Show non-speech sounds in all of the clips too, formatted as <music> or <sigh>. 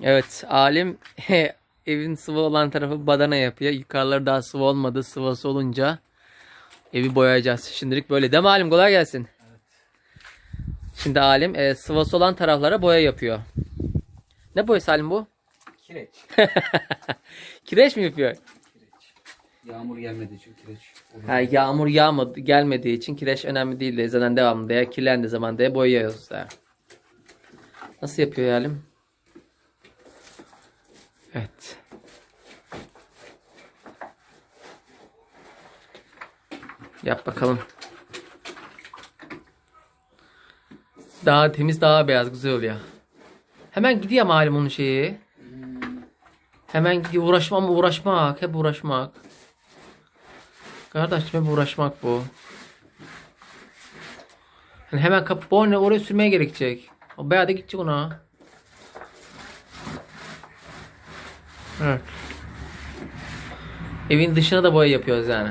Evet alim evin sıvı olan tarafı badana yapıyor. Yukarıları daha sıvı olmadı. Sıvası olunca evi boyayacağız. Şimdilik böyle. Değil mi alim? Kolay gelsin. Şimdi alim e, sıvası olan taraflara boya yapıyor. Ne boyası alim bu? Kireç. <laughs> Kireç mi yapıyor? Yağmur gelmediği için kireç. Ha, yağmur yağmadı, gelmediği için kireç önemli değil de zaten devamlı ya kirlendiği zaman da boyuyoruz da. Nasıl yapıyor alim? Evet. Yap bakalım. Daha temiz daha beyaz güzel oluyor. Hemen gidiyor malum onun şeyi. Hemen gidiyor uğraşma mı uğraşmak hep uğraşmak. Kardeş hep uğraşmak bu. Yani hemen kapı oraya sürmeye gerekecek. O bayağı da gidecek ona. Evet. Evin dışına da boya yapıyoruz yani.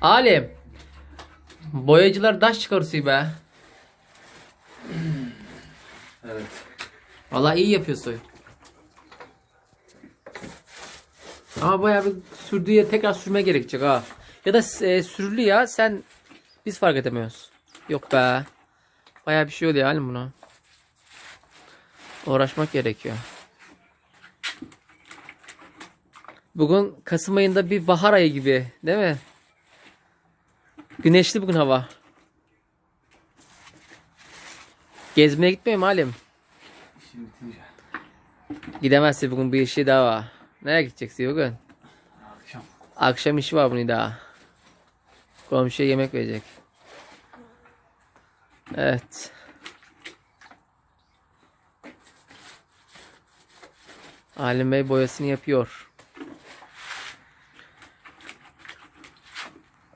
Alim. Boyacılar taş çıkartıyor be. Evet. Vallahi iyi yapıyorsun. Ama bayağı bir sürdüğü yere tekrar sürme gerekecek ha. Ya da e, sürülü ya sen biz fark edemiyoruz. Yok be. Bayağı bir şey oluyor halim buna. Uğraşmak gerekiyor. Bugün Kasım ayında bir bahar ayı gibi değil mi? Güneşli bugün hava. Gezmeye gitmiyor mu halim? İşim bitince Gidemezsin bugün bir işi daha var. Nereye gideceksin bugün? akşam. Akşam işi var bunun daha. Komşuya yemek verecek. Evet. Alim Bey boyasını yapıyor.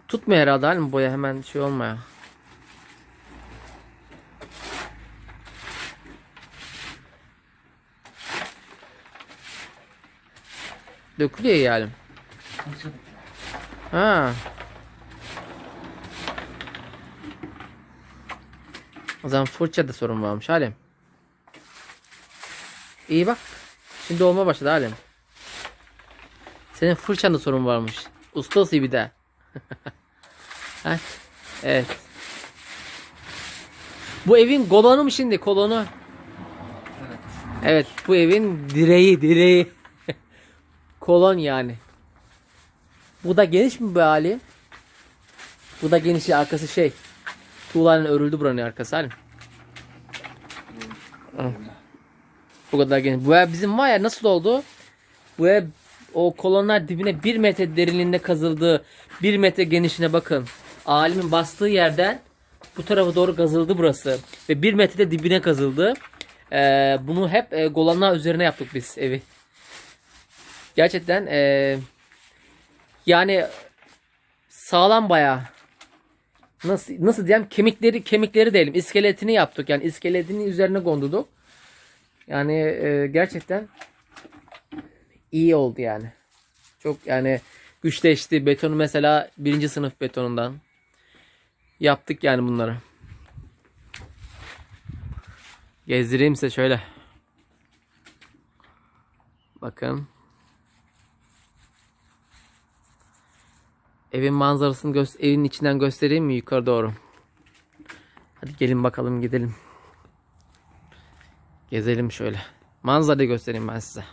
Tutmuyor herhalde Halim boya hemen şey olmuyor. Dökülüyor yani. Ha. O zaman fırçada sorun varmış Halim. İyi bak. Şimdi olma başladı Halim. Senin fırçanda sorun varmış. Ustası bir de. <laughs> Evet. Bu evin kolonu mu şimdi kolonu? Evet. Evet bu evin direği direği. <laughs> Kolon yani. Bu da geniş mi bu hali? Bu da geniş arkası şey. Tuğlanın örüldü buranın arkası halim. Bu kadar geniş. Bu ev bizim var ya nasıl oldu? Bu ev o kolonlar dibine bir metre derinliğinde kazıldı. Bir metre genişine bakın. Alimin bastığı yerden bu tarafa doğru kazıldı burası. Ve bir metre dibine kazıldı. Ee, bunu hep e, golanlar üzerine yaptık biz evi. Gerçekten e, yani sağlam bayağı. Nasıl nasıl diyeyim kemikleri kemikleri diyelim iskeletini yaptık yani iskeletini üzerine kondurduk. Yani e, gerçekten iyi oldu yani. Çok yani güçleşti. Betonu mesela birinci sınıf betonundan yaptık yani bunları. Gezdireyim size şöyle. Bakın. Evin manzarasını gö- evin içinden göstereyim mi yukarı doğru? Hadi gelin bakalım gidelim. Gezelim şöyle. Manzarayı göstereyim ben size.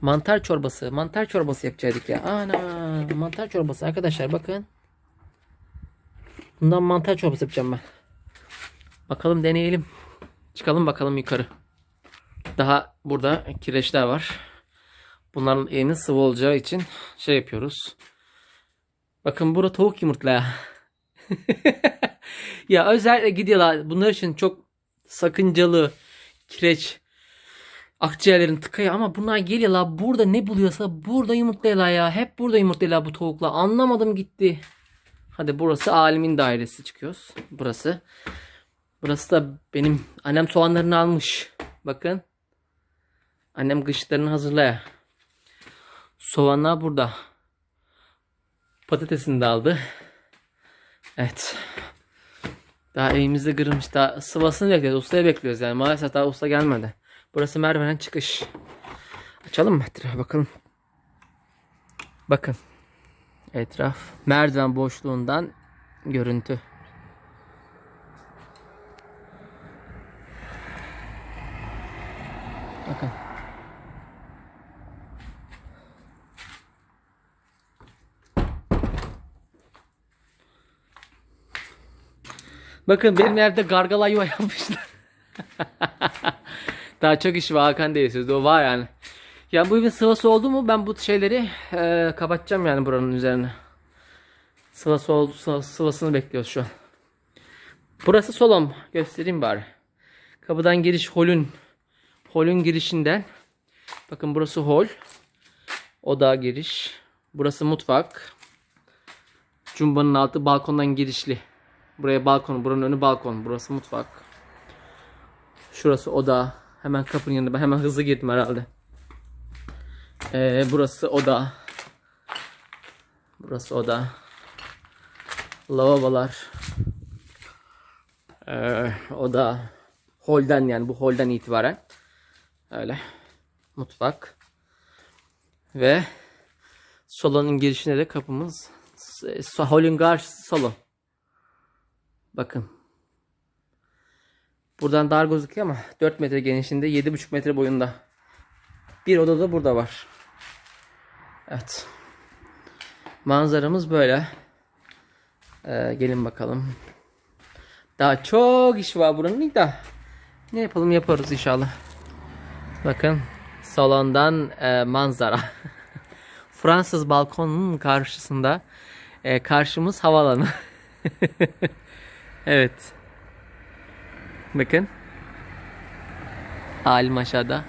Mantar çorbası. Mantar çorbası yapacaktık ya. Ana mantar çorbası arkadaşlar bakın. Bundan mantar çorbası yapacağım ben. Bakalım deneyelim. Çıkalım bakalım yukarı. Daha burada kireçler var. Bunların evinin sıvı olacağı için şey yapıyoruz. Bakın burada tavuk yumurtla <laughs> ya. özellikle gidiyorlar. Bunlar için çok sakıncalı kireç akciğerlerin tıkayı ama bunlar geliyorlar burada ne buluyorsa burada yumurtluyorlar ya. Hep burada yumurtluyorlar bu tavuklar. Anlamadım gitti. Hadi burası alimin dairesi çıkıyoruz. Burası. Burası da benim annem soğanlarını almış. Bakın. Annem kışlarını hazırlaya. Soğanlar burada. Patatesini de aldı. Evet. Daha evimizde kırılmış. Daha sıvasını bekliyoruz. Ustaya bekliyoruz yani. Maalesef daha usta gelmedi. Burası merdivenden çıkış. Açalım mı etrafı bakalım. Bakın. Etraf. Merdiven boşluğundan görüntü. Bakın. Bakın benim evde gargala yuva <laughs> yapmışlar. Daha çok iş var Hakan değilsiniz. O var yani. Ya bu evin sıvası oldu mu ben bu şeyleri eee, kapatacağım yani buranın üzerine. Sıvası oldu, sıva- sıvasını bekliyoruz şu an. Burası solom. Göstereyim bari. Kapıdan giriş holün holün girişinden. Bakın burası hol. Oda giriş. Burası mutfak. Cumbanın altı balkondan girişli. Buraya balkon, buranın önü balkon. Burası mutfak. Şurası oda. Hemen kapının yanında. Ben hemen hızlı girdim herhalde. Ee, burası oda. Burası oda. Lavabolar. Ee, oda. Holden yani bu holden itibaren. Öyle. Mutfak. Ve salonun girişine de kapımız. Holün karşısı salon. Bakın. Buradan dar gözüküyor ama 4 metre genişliğinde 7,5 metre boyunda. Bir oda da burada var. Evet. Manzaramız böyle. Ee, gelin bakalım. Daha çok iş var buranın da. Ne yapalım yaparız inşallah. Bakın salondan e, manzara. <laughs> Fransız balkonunun karşısında e, karşımız havaalanı. <laughs> evet. Bakın. Alim aşağıda.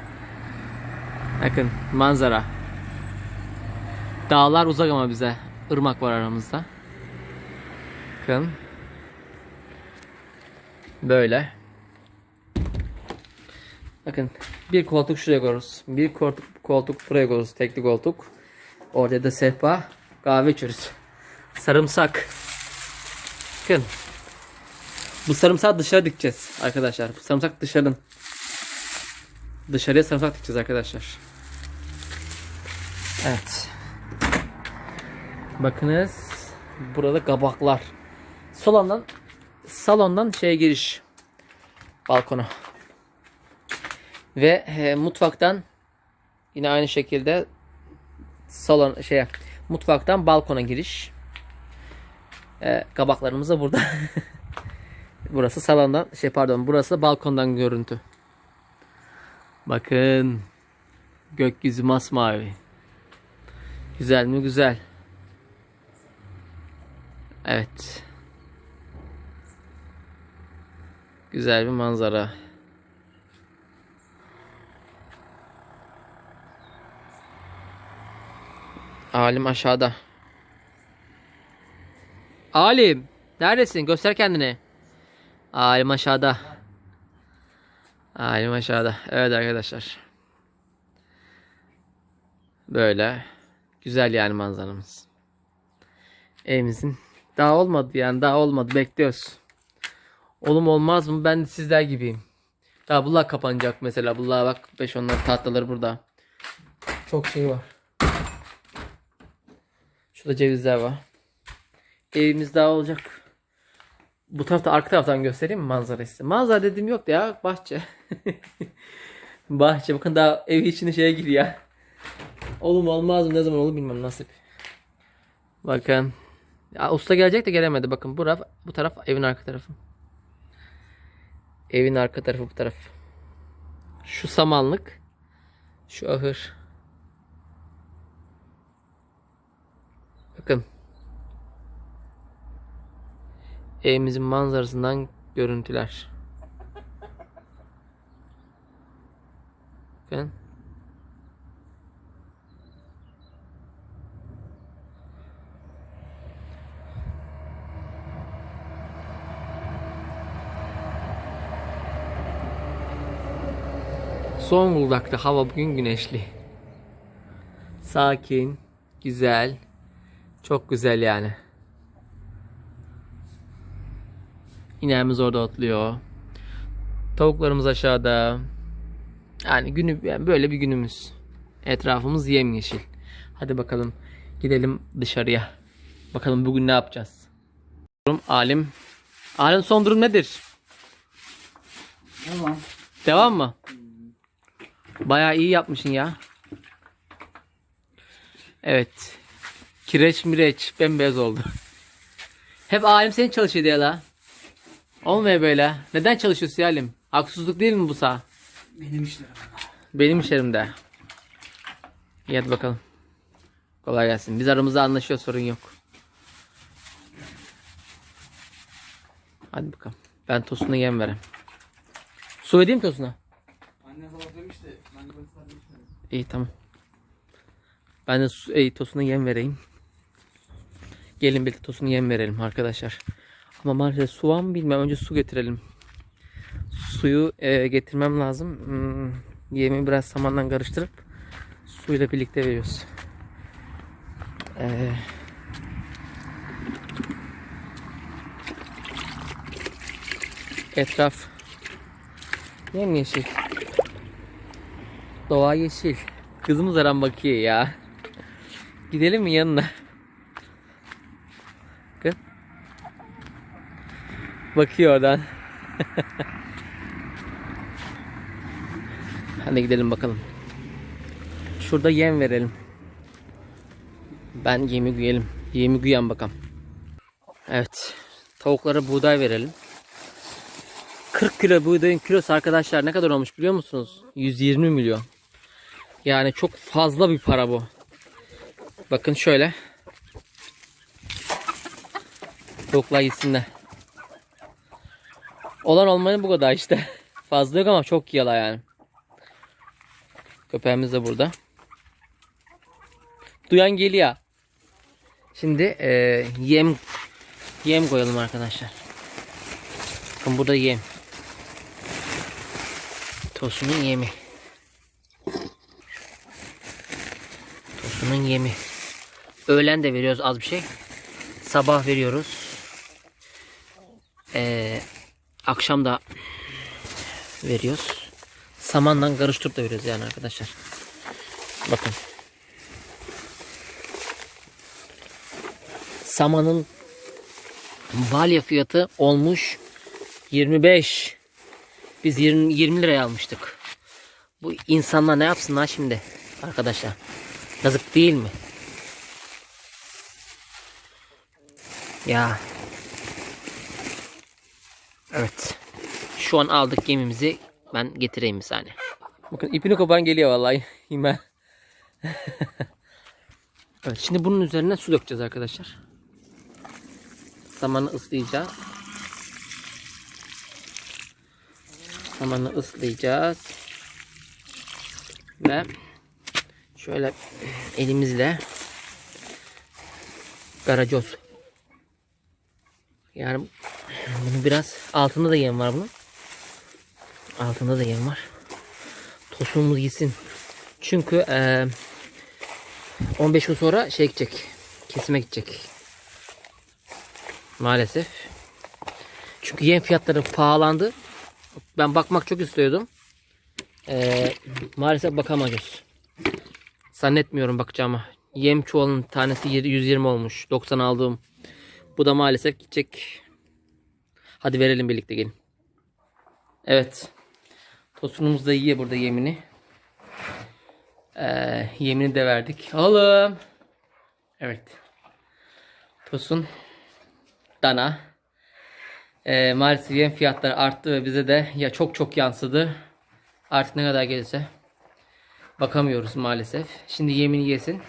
Bakın manzara. Dağlar uzak ama bize. Irmak var aramızda. Bakın. Böyle. Bakın bir koltuk şuraya koyuyoruz. Bir koltuk, koltuk buraya koyuyoruz. Tekli koltuk. Orada da sehpa. Kahve içiyoruz. Sarımsak. Bakın. Bu sarımsağı dışarı dikeceğiz arkadaşlar. Bu sarımsak dışarıdan. Dışarıya sarımsak dikeceğiz arkadaşlar. Evet. Bakınız. Burada kabaklar. Salondan salondan şeye giriş. Balkona. Ve e, mutfaktan yine aynı şekilde salon şeye mutfaktan balkona giriş. E, kabaklarımız da burada. <laughs> burası salondan şey pardon burası balkondan görüntü. Bakın gökyüzü masmavi. Güzel mi güzel. Evet. Güzel bir manzara. Alim aşağıda. Alim, neredesin? Göster kendini. Alim aşağıda. Alim aşağıda. Evet arkadaşlar. Böyle. Güzel yani manzaramız. Evimizin. Daha olmadı yani daha olmadı. Bekliyoruz. Olum olmaz mı? Ben de sizler gibiyim. Daha bunlar kapanacak mesela. Bunlar bak 5 onlar tatlıları burada. Çok şey var. Şurada cevizler var. Evimiz daha olacak. Bu tarafta arka taraftan göstereyim mi manzara size? Manzara dediğim yok ya bahçe. <laughs> bahçe bakın daha ev içine şeye giriyor. Olur mu olmaz mı ne zaman olur bilmem nasip. Bakın. Ya usta gelecek de gelemedi. Bakın bu taraf, bu taraf evin arka tarafı. Evin arka tarafı bu taraf. Şu samanlık. Şu ahır. Bakın. Evimizin manzarasından görüntüler. Bakın. Zonguldak'ta hava bugün güneşli. Sakin, güzel. Çok güzel yani. İneğimiz orada otluyor. Tavuklarımız aşağıda. Yani günü yani böyle bir günümüz. Etrafımız yemyeşil. Hadi bakalım gidelim dışarıya. Bakalım bugün ne yapacağız. Alim. Alim son durum nedir? Tamam. Devam mı? Bayağı iyi yapmışsın ya. Evet. Kireç mireç bembeyaz oldu. <laughs> Hep alim senin çalışıyor diye la. Olmuyor böyle. Neden çalışıyorsun ya alim? Haksızlık değil mi bu sağ? Benim işlerim. Benim işlerimde. İyi hadi bakalım. Kolay gelsin. Biz aramızda anlaşıyor sorun yok. Hadi bakalım. Ben tosuna yem vereyim. Su vereyim mi tosuna? Anne sabah demişti. Ben de. İyi tamam. Ben de su, e, tosuna yem vereyim. Gelin birlikte tosuna yem verelim arkadaşlar. Ama maalesef su var mı bilmem. Önce su getirelim. Suyu e, getirmem lazım. Hmm, yemi biraz samandan karıştırıp suyla birlikte veriyoruz. Ee, etraf yemyeşil. Doğa yeşil. Kızımız aram bakıyor ya. Gidelim mi yanına? Bakın. Bakıyor oradan. Hadi gidelim bakalım. Şurada yem verelim. Ben yemi güyelim. Yemi güyen bakalım. Evet. Tavuklara buğday verelim. 40 kilo buğdayın kilosu arkadaşlar ne kadar olmuş biliyor musunuz? 120 milyon. Yani çok fazla bir para bu. Bakın şöyle. Tavuklar yesinler. Olan olmayan bu kadar işte. <laughs> Fazla yok ama çok yala yani. Köpeğimiz de burada. Duyan geliyor. Şimdi e, yem yem koyalım arkadaşlar. Bakın burada yem. Tosunun yemi. Tosunun yemi. Öğlen de veriyoruz az bir şey. Sabah veriyoruz. Ee, akşam da veriyoruz. Samanla karıştırıp da veriyoruz yani arkadaşlar. Bakın. Samanın balya fiyatı olmuş 25. Biz 20, 20 liraya almıştık. Bu insanlar ne yapsınlar şimdi arkadaşlar? Yazık değil mi? Ya. Evet. Şu an aldık gemimizi. Ben getireyim bir saniye. Bakın ipini kopan geliyor vallahi. <laughs> İmen. evet şimdi bunun üzerine su dökeceğiz arkadaşlar. Samanı ıslayacağız. Samanı ıslayacağız. Ve şöyle elimizle garacoz. Yani bunu biraz altında da yem var bunun. Altında da yem var. Tosunumuz gitsin. Çünkü eee 15 gün sonra şey gidecek. Kesime gidecek. Maalesef. Çünkü yem fiyatları pahalandı. Ben bakmak çok istiyordum. Ee, maalesef bakamayacağız. Zannetmiyorum bakacağıma. Yem çuvalının tanesi 120 olmuş. 90 aldığım. Bu da maalesef gidecek. Hadi verelim birlikte gelin. Evet. Tosunumuz da yiyor burada yemini. Ee, yemini de verdik. Oğlum. Evet. Tosun. Dana. Ee, maalesef yem fiyatları arttı ve bize de ya çok çok yansıdı. Artık ne kadar gelirse bakamıyoruz maalesef. Şimdi yemini yesin.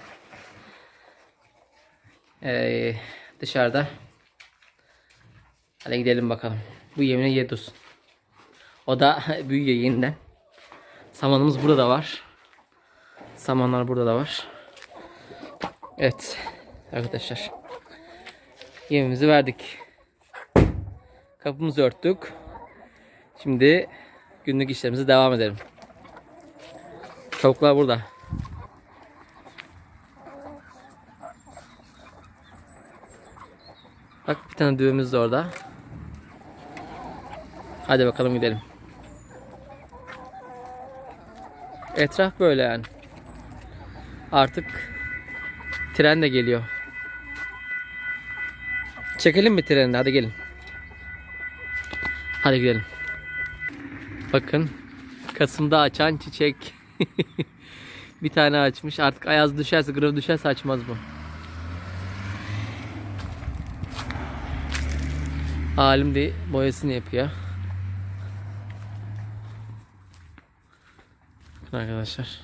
Ee, dışarıda. Hadi gidelim bakalım. Bu yemini ye dursun. O da <laughs> büyüyor yeniden. Samanımız burada da var. Samanlar burada da var. Evet. Arkadaşlar. Yemimizi verdik. Kapımızı örttük. Şimdi günlük işlerimize devam edelim. Tavuklar burada. Bak bir tane düğümüz de orada. Hadi bakalım gidelim. Etraf böyle yani. Artık tren de geliyor. Çekelim mi treni? Hadi gelin. Hadi gidelim. Bakın. Kasım'da açan çiçek. <laughs> bir tane açmış. Artık ayaz düşerse, graf düşerse açmaz bu. Alim de boyasını yapıyor. Bakın arkadaşlar.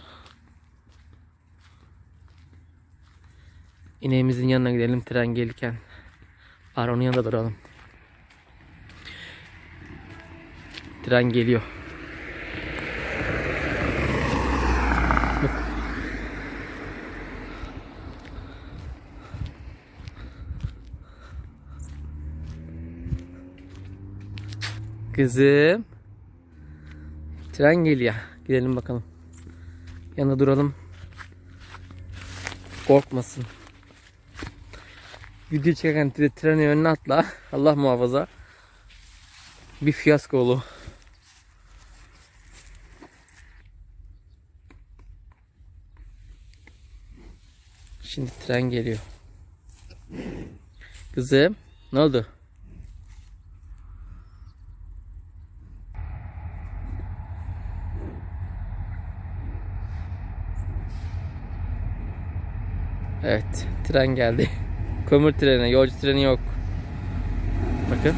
İneğimizin yanına gidelim tren gelirken. Var onun yanında duralım. Tren geliyor. Kızım. Tren geliyor. Gidelim bakalım. Yanında duralım. Korkmasın. Video çeken tre- trenin önüne atla. <laughs> Allah muhafaza. Bir fiyasko olur. Şimdi tren geliyor. Kızım ne oldu? Evet tren geldi. Kömür treni, yolcu treni yok. Bakın.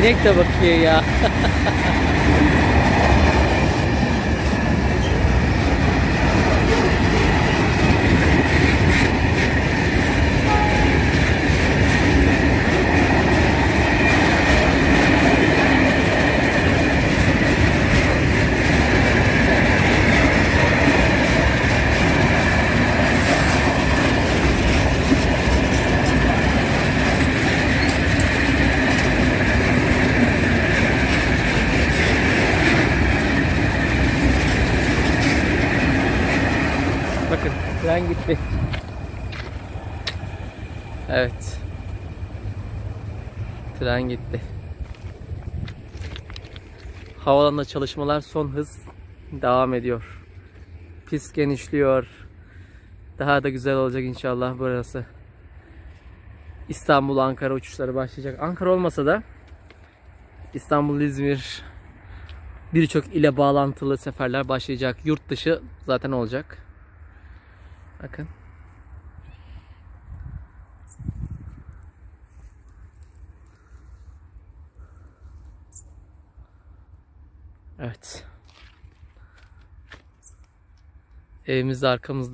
İnek de bakıyor ya. <laughs> Bakın tren gitti. Evet. Tren gitti. Havalanında çalışmalar son hız devam ediyor. Pist genişliyor. Daha da güzel olacak inşallah burası. İstanbul Ankara uçuşları başlayacak. Ankara olmasa da İstanbul İzmir birçok ile bağlantılı seferler başlayacak. Yurt dışı zaten olacak. Bakın. Evet. Evimiz de arkamızda.